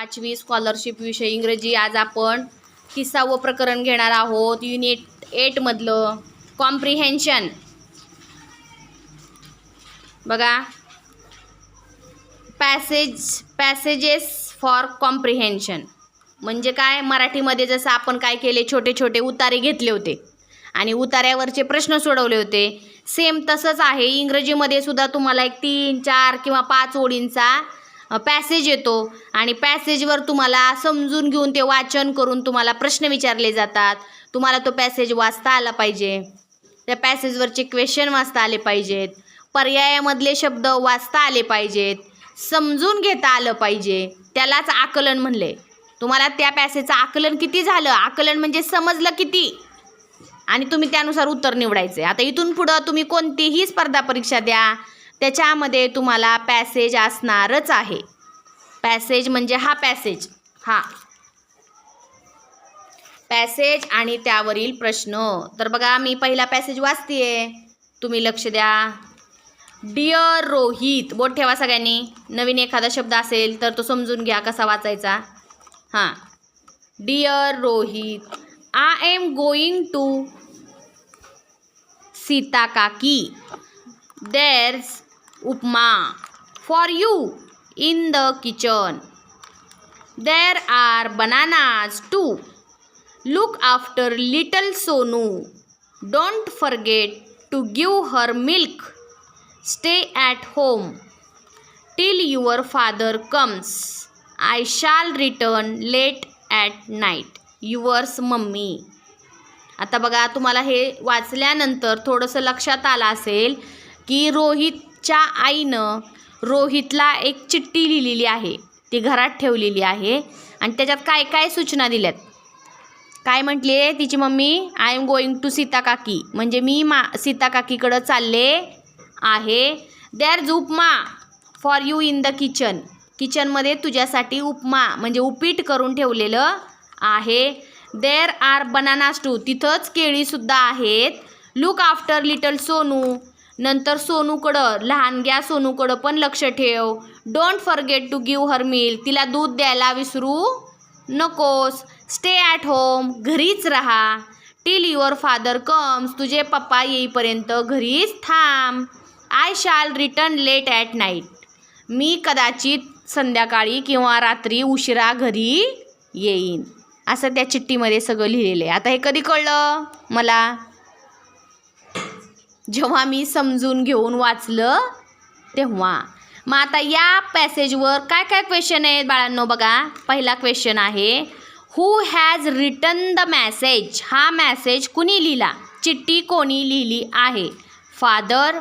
पाचवी स्कॉलरशिप विषय इंग्रजी. आज आपण तिसावं प्रकरण घेणार आहोत. युनिट एटमधलं कॉम्प्रिहेन्शन बघा. पॅसेज पॅसेजेस फॉर कॉम्प्रिहेन्शन म्हणजे काय? मराठीमध्ये जसं आपण काय केले छोटे छोटे उतारे घेतले होते. आणि उतार्यावरचे प्रश्न सोडवले होते. सेम तसंच आहे. इंग्रजीमध्ये सुद्धा तुम्हाला एक तीन चार किंवा पाच ओळींचा पॅसेज येतो आणि पॅसेजवर तुम्हाला समजून घेऊन ते वाचन करून तुम्हाला प्रश्न विचारले जातात. तुम्हाला तो पॅसेज वाचता आला पाहिजे. त्या पॅसेजवरचे क्वेश्चन वाचता आले पाहिजेत. पर्यायामधले शब्द वाचता आले पाहिजेत. समजून घेता आलं पाहिजे. त्यालाच आकलन म्हणले. तुम्हाला त्या पॅसेजचं आकलन किती झालं? आकलन म्हणजे समजलं किती? आणि तुम्ही त्यानुसार उत्तर निवडायचे. आता इथून पुढं तुम्ही कोणतीही स्पर्धा परीक्षा द्या. त्याच्यामध्ये तुम्हाला पॅसेज असणारच आहे. पॅसेज म्हणजे हा पॅसेज हा. पॅसेज आणि त्यावरील प्रश्न. तर बघा मी पहिला पॅसेज वाचतेय. तुम्ही लक्ष द्या. डिअर रोहित बोट ठेवा सगळ्यांनी. नवीन एखादा शब्द असेल तर तो समजून घ्या कसा वाचायचा. हां. Dear Rohit I am going to Sita kaki there's upma. For you in the kitchen there are bananas too look after little Sonu don't forget to give her milk stay at home till your father comes I shall return late at night yours mummy आता बघा तुम्हाला हे वाचल्यानंतर थोडंसं लक्षात आलं असेल की रोहितच्या आईनं रोहितला एक चिठ्ठी लिहिलेली आहे. ती घरात ठेवलेली आहे. आणि त्याच्यात काय काय सूचना दिल्यात? काय म्हटली? आहे तिची mummy I am going to Sita kaki म्हणजे मी मा सीता काकीकडं चालले आहे. There upma. For you in the kitchen किचनमध्ये तुझ्यासाठी उपमा. म्हणजे उपीट करून ठेवलेलं आहे. देर आर बनानास टू तिथंच केळीसुद्धा आहेत. Look after little Sonu. नंतर सोनूकडं लहानग्या सोनूकडं पण लक्ष ठेव. Don't forget to give her milk तिला दूध द्यायला विसरू नकोस. स्टे ॲट होम घरीच राहा. टिल युअर फादर कम्स तुझे पप्पा येईपर्यंत घरीच थांब. I shall return late at night मी कदाचित संध्याकाळी किंवा रात्री उशिरा घरी येईन. असं त्या चिठ्ठीमध्ये सगळं लिहिलेलं आहे. आता हे कधी कळलं? मला जेव्हा मी समजून घेऊन वाचलं तेव्हा. मग आता या पॅसेजवर काय काय क्वेश्चन आहेत बाळांनो बघा. पहिला क्वेश्चन आहे who has written the message हा मॅसेज कुणी लिहिला? चिठ्ठी कोणी लिहिली आहे? फादर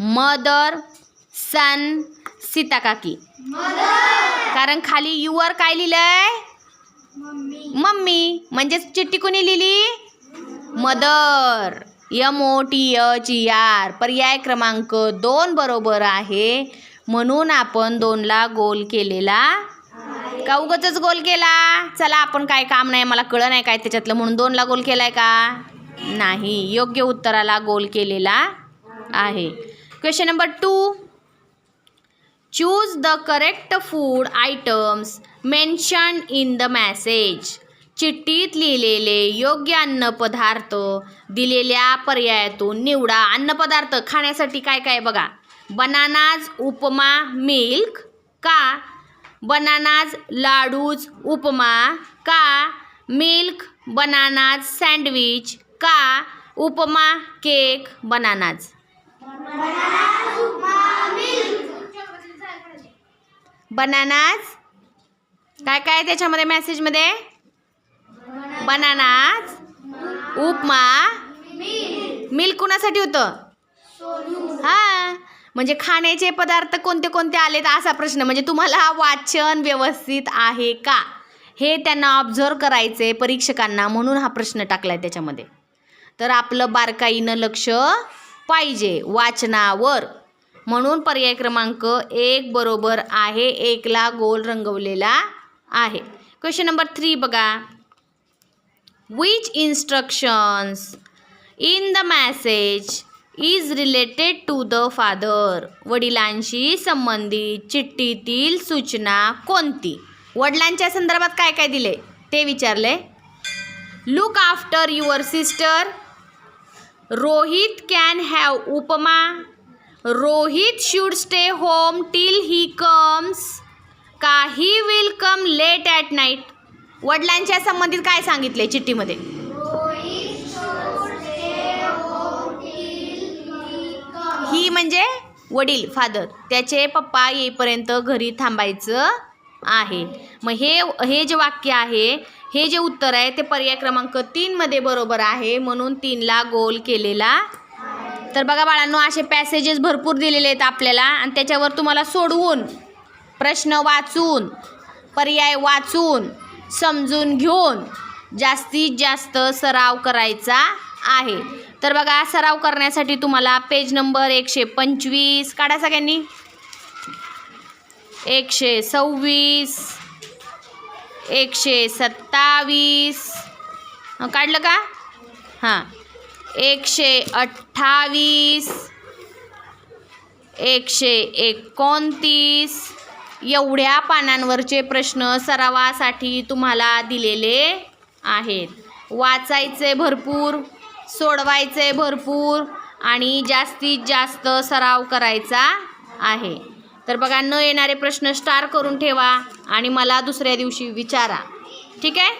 मदर सन सीता काकी. कारण खाली युवर काय लिहिलंय? मम्मी. म्हणजेच चिठ्ठी कोणी लिहिली? मदर यम ओ टी ची आर पर्याय क्रमांक दोन बरोबर आहे. म्हणून आपण दोनला गोल केलेला का उगच गोल केला? चला आपण काय काम नाही मला कळलं नाही काय त्याच्यातलं. म्हणून दोनला गोल केलाय का? नाही योग्य उत्तराला गोल केलेला आहे. Question number two choose the correct food items mention in the message चिठ्ठीत लिहिलेले योग्य अन्नपदार्थ दिलेल्या पर्यायातून निवडा. अन्नपदार्थ खाण्यासाठी काय काय बघा? बनानाज उपमा मिल्क का? बनानाज लाडूज उपमा का? मिल्क बनानाज सँडविच का? Upma cake bananas. बनानाज? काय काय त्याच्यामध्ये? मेसेजमध्ये? बनानाज उपमा मिल्क कुणासाठी होतं? हां म्हणजे खाण्याचे पदार्थ कोणते कोणते आलेत असा प्रश्न. म्हणजे तुम्हाला वाचन व्यवस्थित आहे का? हे त्यांना ऑब्झर्व करायचे परीक्षकांना म्हणून हा प्रश्न टाकला आहे त्याच्यामध्ये. तर आपलं बारकाईनं लक्ष पाहिजे वाचनावर. म्हणून पर्याय क्रमांक एक बरोबर आहे एकला गोल रंगवलेला आहे. क्वेश्चन नंबर थ्री बघा. Which instructions in the message is related to the father वडिलांशी संबंधित चिठ्ठीतील सूचना कोणती? वडिलांच्या संदर्भात काय काय दिले? ते विचारले. Look after your sister Rohit can have upma. Rohit should stay home till he comes का he will come late at night वडिलांच्या संबंधित काय सांगितले चिठ्ठीमध्ये? ही म्हणजे वडील फादर त्याचे पप्पा येईपर्यंत घरी थांबायचं आहे. मग हे हे जे वाक्य आहे हे जे उत्तर आहे ते पर्याय क्रमांक तीनमध्ये बरोबर आहे. म्हणून तीनला गोल केलेला. तर बघा बाळांनो असे पॅसेजेस भरपूर दिलेले आहेत आपल्याला. आणि त्याच्यावर तुम्हाला सोडवून प्रश्न वाचून पर्याय वाचून समजून घेऊन जास्तीत जास्त सराव करायचा आहे. तर बघा सराव करण्यासाठी तुम्हाला पेज नंबर एकशे पंचवीस काढा सगळ्यांनी. एकशे सव्वीस एकशे सत्तावीस. काढलं का? हां. एकशे अठ्ठावीस एकशे एकोणतीस एवढ्या पानांवरचे प्रश्न सरावासाठी तुम्हाला दिलेले आहेत. वाचायचे भरपूर सोडवायचे भरपूर आणि जास्तीत जास्त सराव करायचा आहे. तर बघा न येणारे प्रश्न स्टार करून ठेवा आणि मला दुसऱ्या दिवशी विचारा. ठीक आहे?